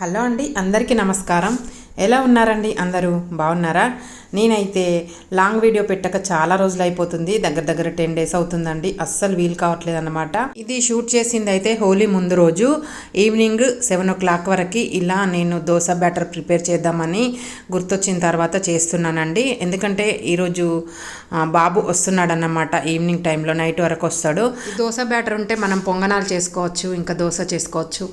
Hello అండి అందరికీ నమస్కారం. ఎలా ఉన్నారండి అందరూ? బాగున్నారా? నేనైతే లాంగ్ వీడియో పెట్టక చాలా రోజులు అయిపోతుంది దగ్గర దగ్గర టెన్ డేస్ అవుతుందండి. అస్సలు వీలు కావట్లేదు అనమాట ఇది షూట్ చేసింది అయితే హోలీ ముందు రోజు. ఈవినింగ్ సెవెన్ ఓ క్లాక్ వరకు ఇలా నేను దోశ బ్యాటర్ ప్రిపేర్ చేద్దామని గుర్తొచ్చిన తర్వాత చేస్తున్నానండి. ఎందుకంటే ఈరోజు బాబు వస్తున్నాడు అన్నమాట ఈవినింగ్ టైంలో నైట్ వరకు వస్తాడు. దోశ బ్యాటర్ ఉంటే మనం పొంగనాలు చేసుకోవచ్చు ఇంకా దోశ చేసుకోవచ్చు.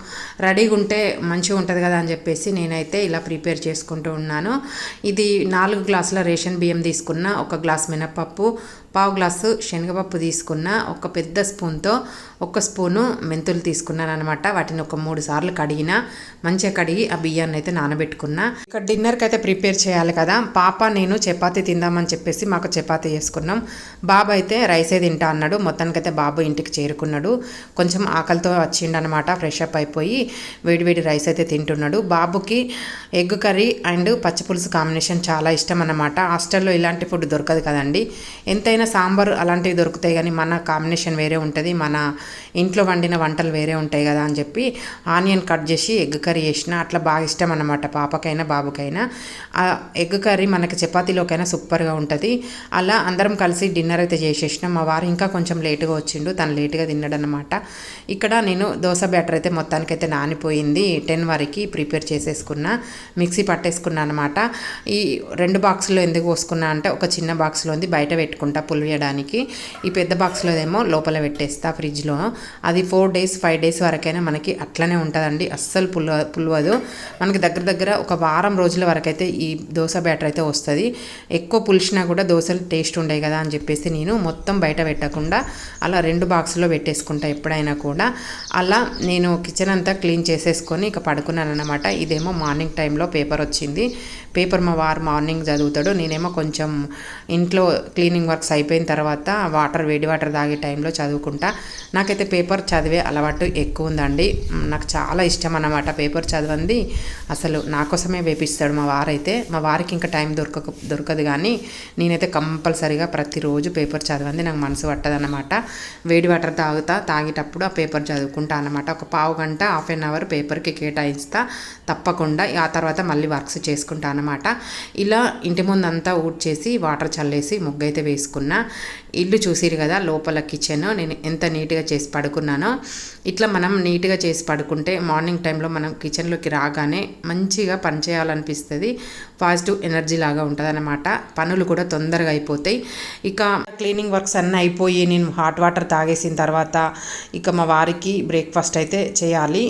రెడీగా ఉంటే మంచిగా ఉంటుంది కదా అని చెప్పేసి నేనైతే ఇలా ప్రిపేర్ చేసుకుంటూ ఉన్నాను. ఇది నాలుగు గ్లాసులు రేషన్ బియ్యం తీసుకున్న ఒక గ్లాస్ మినపప్పు పావు గ్లాసు శనగపప్పు తీసుకున్న ఒక పెద్ద స్పూన్తో ఒక స్పూను మెంతులు తీసుకున్నాను అనమాట వాటిని ఒక మూడు సార్లు కడిగిన మంచిగా కడిగి ఆ బియ్యాన్ని అయితే నానబెట్టుకున్నా. ఇక్కడ డిన్నర్కి అయితే ప్రిపేర్ చేయాలి కదా. పాప నేను చపాతీ తిందామని చెప్పేసి మాకు చపాతీ చేసుకున్నాం. బాబు అయితే రైసే తింటా అన్నాడు. మొత్తానికైతే బాబు ఇంటికి చేరుకున్నాడు. కొంచెం ఆకలితో వచ్చిండు అనమాట ఫ్రెష్ అప్ అయిపోయి వేడివేడి రైస్ అయితే తింటున్నాడు. బాబుకి ఎగ్ కర్రీ అండ్ పచ్చిపులుసు కాంబినేషన్ చాలా ఇష్టం అన్నమాట. హాస్టల్లో ఇలాంటి ఫుడ్ దొరకదు కదండి. ఎంతైనా సాంబార్ అలాంటివి దొరుకుతాయి కానీ మన కాంబినేషన్ వేరే ఉంటుంది మన ఇంట్లో వండిన వంటలు వేరే ఉంటాయి కదా అని చెప్పి ఆనియన్ కట్ చేసి ఎగ్ కర్రీ చేసిన అట్లా బాగా ఇష్టం అనమాట పాపకైనా బాబుకైనా. ఆ ఎగ్ కర్రీ మనకి చపాతీలోకైనా సూపర్గా ఉంటుంది. అలా అందరం కలిసి డిన్నర్ అయితే చేసేసినాం. మా వారు ఇంకా కొంచెం లేటుగా వచ్చిండు తను లేటుగా తిన్నాడు అనమాట ఇక్కడ నేను దోశ బ్యాటర్ అయితే మొత్తానికైతే నానిపోయింది. టెన్ వరకు ప్రిపేర్ చేసేసుకున్నా మిక్సీ పట్టేసుకున్నా అనమాట ఈ రెండు బాక్స్లో ఎందుకు పోసుకున్నా అంటే ఒక చిన్న బాక్స్లో ఉంది బయట పెట్టుకుంటా. పులియడానికి. ఈ పెద్ద బాక్స్లో ఏమో లోపల పెట్టేస్తా ఫ్రిడ్జ్లో అది ఫోర్ డేస్ ఫైవ్ డేస్ వరకైనా మనకి అట్లనే ఉంటుందండి. అస్సలు పుల్వ పులవదు. మనకి దగ్గర దగ్గర ఒక వారం రోజుల వరకైతే ఈ దోశ బ్యాటర్ అయితే వస్తుంది. ఎక్కువ పులిచినా కూడా దోశలు టేస్ట్ ఉండేవి కదా అని చెప్పేసి నేను మొత్తం బయట పెట్టకుండా అలా రెండు బాక్స్లో పెట్టేసుకుంటా ఎప్పుడైనా కూడా. అలా నేను కిచెన్ అంతా క్లీన్ చేసేసుకొని ఇక పడుకున్నాను అనమాట ఇదేమో మార్నింగ్ టైంలో పేపర్ వచ్చింది. పేపర్ మా వారు మార్నింగ్ చదువుతాడు. నేనేమో కొంచెం ఇంట్లో క్లీనింగ్ వర్క్స్ అయిపోయిన తర్వాత వాటర్ వేడి వాటర్ తాగే టైంలో చదువుకుంటా. నాకైతే పేపర్ చదివే అలవాటు ఎక్కువ ఉందండి. నాకు చాలా ఇష్టం అన్నమాట పేపర్ చదవంది. అసలు నా కోసమే వేపిస్తాడు మా వారైతే. మా వారికి ఇంకా టైం దొరకక దొరకదు కానీ నేనైతే కంపల్సరీగా ప్రతిరోజు పేపర్ చదవంది. నాకు మనసు పట్టదన్నమాట. వేడి వాటర్ తాగుతా తాగేటప్పుడు ఆ పేపర్ చదువుకుంటా అనమాట ఒక పావు గంట హాఫ్ అన్ అవర్ పేపర్కి కేటాయిస్తా తప్పకుండా. ఆ తర్వాత మళ్ళీ వర్క్స్ చేసుకుంటాను అనమాట ఇలా ఇంటి ముందు అంతా ఊడ్చేసి వాటర్ చల్లేసి ముగ్గు అయితే వేసుకున్నా. ఇల్లు చూసిరు కదా లోపల కిచెన్. నేను ఎంత నీట్గా చేసి పడుకున్నానో. ఇట్లా మనం నీట్గా చేసి పడుకుంటే మార్నింగ్ టైంలో మనం కిచెన్లోకి రాగానే మంచిగా పని చేయాలనిపిస్తుంది. పాజిటివ్ ఎనర్జీ లాగా ఉంటుంది అనమాట పనులు కూడా తొందరగా అయిపోతాయి. ఇక క్లీనింగ్ వర్క్స్ అన్నీ అయిపోయి నేను హాట్ వాటర్ తాగేసిన తర్వాత ఇక మా వారికి బ్రేక్ఫాస్ట్ అయితే చేయాలి.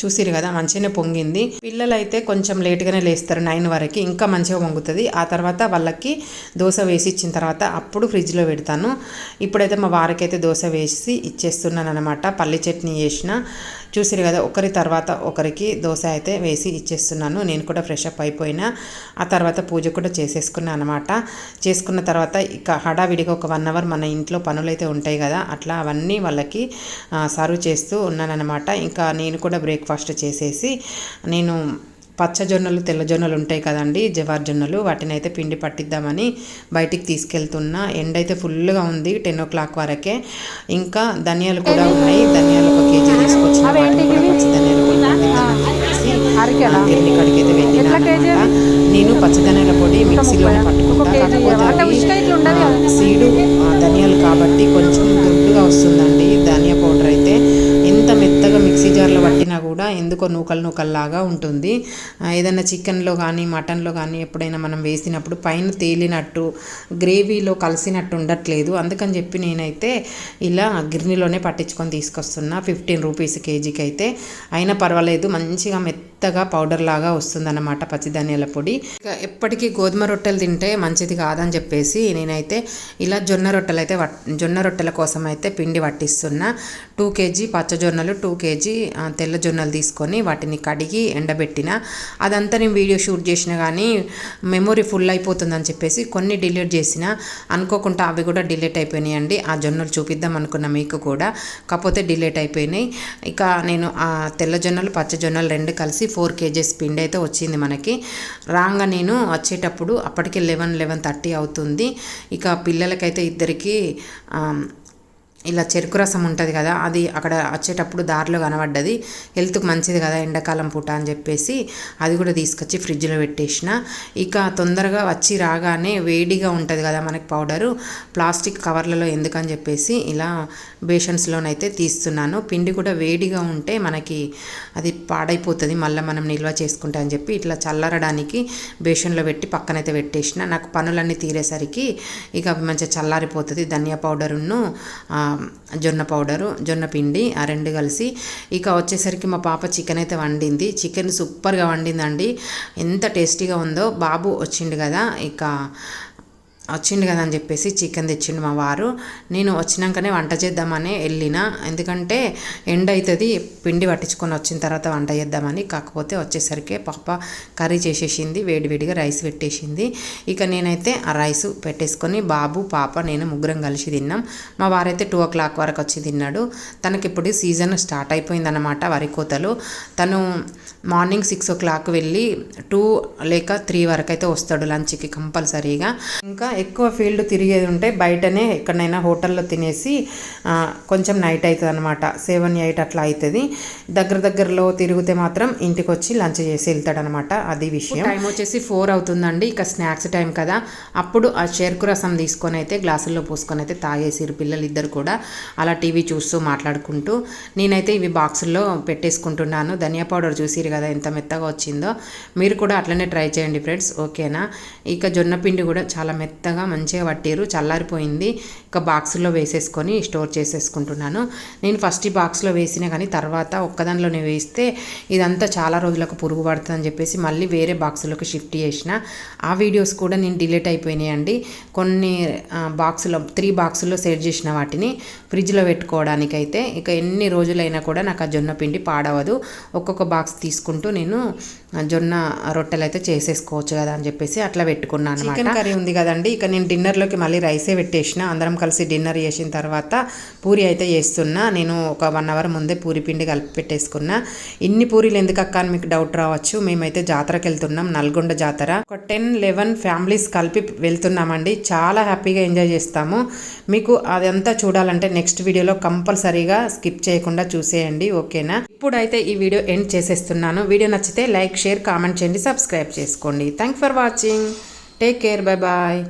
చూసిరు కదా మంచిగానే పొంగింది. పిల్లలు అయితే కొంచెం లేట్గానే లేస్తారు నైన్ వరకు. ఇంకా మంచిగా పొంగుతుంది. ఆ తర్వాత వాళ్ళకి దోశ వేసి ఇచ్చిన తర్వాత అప్పుడు ఫ్రిడ్జ్లో పెడతాను. ఇప్పుడైతే మా వారికి అయితే దోశ వేసి ఇచ్చేస్తున్నాను అనమాట పల్లి చట్నీ చేసిన. చూసిరు కదా ఒకరి తర్వాత ఒకరికి దోశ అయితే వేసి ఇచ్చేస్తున్నాను. నేను కూడా ఫ్రెష్ అప్ అయిపోయినా ఆ తర్వాత పూజ కూడా చేసేసుకున్నాను అనమాట చేసుకున్న తర్వాత ఇక హడావిడిగా ఒక వన్ అవర్ మన ఇంట్లో పనులు అయితే ఉంటాయి కదా అట్లా అవన్నీ వాళ్ళకి సర్వ్ చేస్తూ ఉన్నానన్నమాట. ఇంకా నేను కూడా బ్రేక్ఫాస్ట్ చేసేసి నేను పచ్చజొన్నలు తెల్లజొన్నలు ఉంటాయి కదండి జవార్ జొన్నలు. వాటిని అయితే పిండి పట్టిద్దామని బయటికి తీసుకెళ్తున్నా. ఎండ అయితే ఫుల్గా ఉంది టెన్ ఓ క్లాక్ వరకే. ఇంకా ధనియాలు కూడా ఉన్నాయి. ధనియాలు ఒక కేజీ తీసుకొచ్చిన వాటిని కూడా పచ్చి ధనియాల అయితే వెళ్ళినా. నేను పచ్చదనాల పొడి మిక్సీలోనే పట్టుకుంటా. కాకపోతే అవి, ఆ, సీడు ఆ, ధనియాలు కాబట్టి కొంచెం దొడ్డుగా వస్తుందండి. ధనియా పౌడర్ మెత్తగా మిక్సీ జార్లో పట్టినా కూడా ఎందుకో నూకలు నూకల్లాగా ఉంటుంది. ఏదైనా చికెన్లో కానీ మటన్లో కానీ ఎప్పుడైనా మనం వేసినప్పుడు పైన తేలినట్టు గ్రేవీలో కలిసినట్టు ఉండట్లేదు. అందుకని చెప్పి నేనైతే ఇలా గిర్నీలోనే పట్టించుకొని తీసుకొస్తున్నా. ఫిఫ్టీన్ రూపీస్ కేజీకి అయితే అయినా పర్వాలేదు మంచిగా మెత్త మెత్తగా పౌడర్ లాగా వస్తుందన్నమాట పచ్చిధాన్యాల పొడి. ఇక ఎప్పటికీ గోధుమ రొట్టెలు తింటే మంచిది కాదని చెప్పేసి నేనైతే ఇలా జొన్న రొట్టెలు అయితే జొన్న రొట్టెల కోసం అయితే పిండి పట్టిస్తున్నా టూ కేజీ పచ్చజొన్నలు టూ కేజీ తెల్ల జొన్నలు తీసుకొని వాటిని కడిగి ఎండబెట్టిన. అదంతా నేను వీడియో షూట్ చేసిన కానీ మెమొరీ ఫుల్ అయిపోతుందని చెప్పేసి కొన్ని డిలీట్ చేసిన. అనుకోకుండా అవి కూడా డిలీట్ అయిపోయినాయి అండి ఆ జొన్నలు చూపిద్దాం అనుకున్న మీకు కూడా. కాకపోతే డిలీట్ అయిపోయినాయి. ఇక నేను ఆ తెల్ల జొన్నలు పచ్చ జొన్నలు రెండు కలిసి ఫోర్ కేజెస్ పిండి అయితే వచ్చింది మనకి. రాగా నేను వచ్చేటప్పుడు అప్పటికి లెవెన్ లెవెన్ థర్టీ అవుతుంది. ఇక పిల్లలకైతే ఇద్దరికి ఇలా చెరుకు రసం ఉంటుంది కదా అది అక్కడ వచ్చేటప్పుడు దారిలో కనబడ్డది. హెల్త్కి మంచిది కదా ఎండాకాలం పూట అని చెప్పేసి అది కూడా తీసుకొచ్చి ఫ్రిడ్జ్లో పెట్టేసిన. ఇక తొందరగా వచ్చి రాగానే వేడిగా ఉంటుంది కదా మనకి పౌడరు ప్లాస్టిక్ కవర్లలో ఎందుకని చెప్పేసి ఇలా బేషన్స్లోనైతే తీస్తున్నాను. పిండి కూడా వేడిగా ఉంటే మనకి అది పాడైపోతుంది మళ్ళీ మనం నిల్వ చేసుకుంటా అని చెప్పి ఇట్లా చల్లారడానికి బేషన్లో పెట్టి పక్కనైతే పెట్టేసిన. నాకు పనులన్నీ తీరేసరికి ఇక అవి మంచిగా చల్లారిపోతుంది. ధనియా పౌడరును జొన్న పౌడరు జొన్న పిండి ఆ రెండు కలిసి ఇక వచ్చేసరికి మా పాప చికెన్ అయితే వండింది. చికెన్ సూపర్గా వండిందండి. ఎంత టేస్టీగా ఉందో బాబు వచ్చిండు కదా. ఇక వచ్చిండు కదా అని చెప్పేసి చికెన్ తెచ్చిండు మా వారు. నేను వచ్చినాకనే వంట చేద్దామని వెళ్ళిన. ఎందుకంటే ఎండ అవుతుంది పిండి పట్టించుకొని వచ్చిన తర్వాత వంట చేద్దామని. కాకపోతే వచ్చేసరికి పాప కర్రీ చేసేసింది వేడివేడిగా రైస్ పెట్టేసింది. ఇక నేనైతే ఆ రైస్ పెట్టేసుకొని బాబు పాప నేను ముగ్గురం కలిసి తిన్నాం. మా వారైతే టూ ఓ క్లాక్ వరకు వచ్చి తిన్నాడు. తనకి ఇప్పుడు సీజన్ స్టార్ట్ అయిపోయిందన్నమాట వరి కోతలు. తను మార్నింగ్ సిక్స్ ఓ క్లాక్ వెళ్ళి టూ లేక త్రీ వరకు అయితే వస్తాడు లంచ్కి కంపల్సరీగా. ఇంకా ఎక్కువ ఫీల్డ్ తిరిగేది ఉంటే బయటనే ఎక్కడైనా హోటల్లో తినేసి కొంచెం నైట్ అవుతుంది అనమాట సెవెన్ ఎయిట్ అట్లా అవుతుంది దగ్గర దగ్గరలో తిరిగితే మాత్రం ఇంటికి వచ్చి లంచ్ చేసి వెళ్తాడనమాట అది విషయం. టైం వచ్చేసి ఫోర్ అవుతుందండి. ఇక స్నాక్స్ టైం కదా. అప్పుడు ఆ చెరుకు రసం తీసుకొని అయితే గ్లాసుల్లో పోసుకొని అయితే తాగేసిరు పిల్లలు ఇద్దరు కూడా. అలా టీవీ చూస్తూ మాట్లాడుకుంటూ. నేనైతే ఇవి బాక్సుల్లో పెట్టేసుకుంటున్నాను. ధనియా పౌడర్ చూసిరు కదా ఎంత మెత్తగా వచ్చిందో. మీరు కూడా అట్లనే ట్రై చేయండి ఫ్రెండ్స్. ఓకేనా? ఇక జొన్న పిండి కూడా చాలా మెత్తగా మంచిగా పట్టారు చల్లారిపోయింది. ఇక బాక్స్లో వేసేసుకొని స్టోర్ చేసేసుకుంటున్నాను. నేను ఫస్ట్ ఈ బాక్స్లో వేసినా కానీ తర్వాత ఒక్కదానిలోనే వేస్తే ఇదంతా చాలా రోజులకు పురుగు పడుతుందని చెప్పేసి మళ్ళీ వేరే బాక్సులకు షిఫ్ట్ చేసిన. ఆ వీడియోస్ కూడా నేను డిలీట్ అయిపోయినాయండి. కొన్ని బాక్సులో త్రీ బాక్సుల్లో సెట్ చేసిన వాటిని ఫ్రిడ్జ్లో పెట్టుకోవడానికైతే ఇక ఎన్ని రోజులైనా కూడా నాకు ఆ జొన్న పిండి పాడవదు. ఒక్కొక్క బాక్స్ తీసుకుంటూ నేను జొన్న రొట్టెలు అయితే చేసేసుకోవచ్చు కదా అని చెప్పేసి అట్లా పెట్టుకున్నాను చికెన్ కర్రీ ఉంది కదండి. ఇక నేను డిన్నర్లోకి మళ్ళీ రైసే పెట్టేసిన. అందరం కలిసి డిన్నర్ చేసిన తర్వాత పూరి అయితే చేస్తున్నా. నేను ఒక వన్ అవర్ ముందే పూరి పిండి కలిపి పెట్టేసుకున్నా. ఇన్ని పూరీలు ఎందుకు అక్క అని మీకు డౌట్ రావచ్చు. మేమైతే జాతరకి వెళ్తున్నాం. నల్గొండ జాతర. ఒక టెన్ లెవెన్ ఫ్యామిలీస్ కలిపి వెళ్తున్నామండి. చాలా హ్యాపీగా ఎంజాయ్ చేస్తాము. మీకు అదంతా చూడాలంటే నెక్స్ట్ వీడియోలో కంపల్సరీగా స్కిప్ చేయకుండా చూసేయండి. ఓకేనా? ఇప్పుడైతే ఈ వీడియో ఎండ్ చేసేస్తున్నాను. వీడియో నచ్చితే లైక్ షేర్ కామెంట్ చేయండి సబ్స్క్రైబ్ చేసుకోండి. Thank for watching take care bye bye